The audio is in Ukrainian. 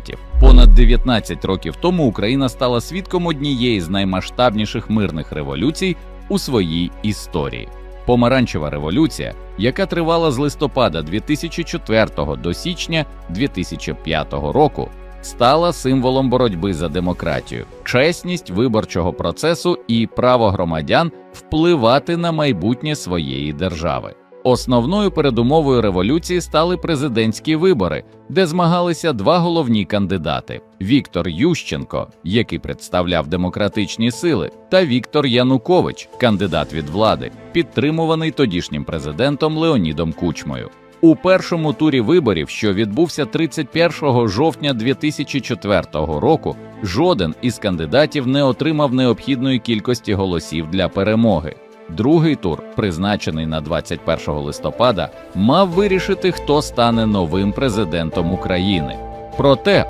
моментів. Понад 19 років тому Україна стала свідком однієї з наймасштабніших мирних революцій у своїй історії. Помаранчева революція, яка тривала з листопада 2004 до січня 2005 року, стала символом боротьби за демократію, чесність виборчого процесу і право громадян впливати на майбутнє своєї держави. Основною передумовою революції стали президентські вибори, де змагалися два головні кандидати: Віктор Ющенко, який представляв демократичні сили, та Віктор Янукович, кандидат від влади, підтримуваний тодішнім президентом Леонідом Кучмою. У першому турі виборів, що відбувся 31 жовтня 2004 року, жоден із кандидатів не отримав необхідної кількості голосів для перемоги. Другий тур, призначений на 21 листопада, мав вирішити, хто стане новим президентом України. Проте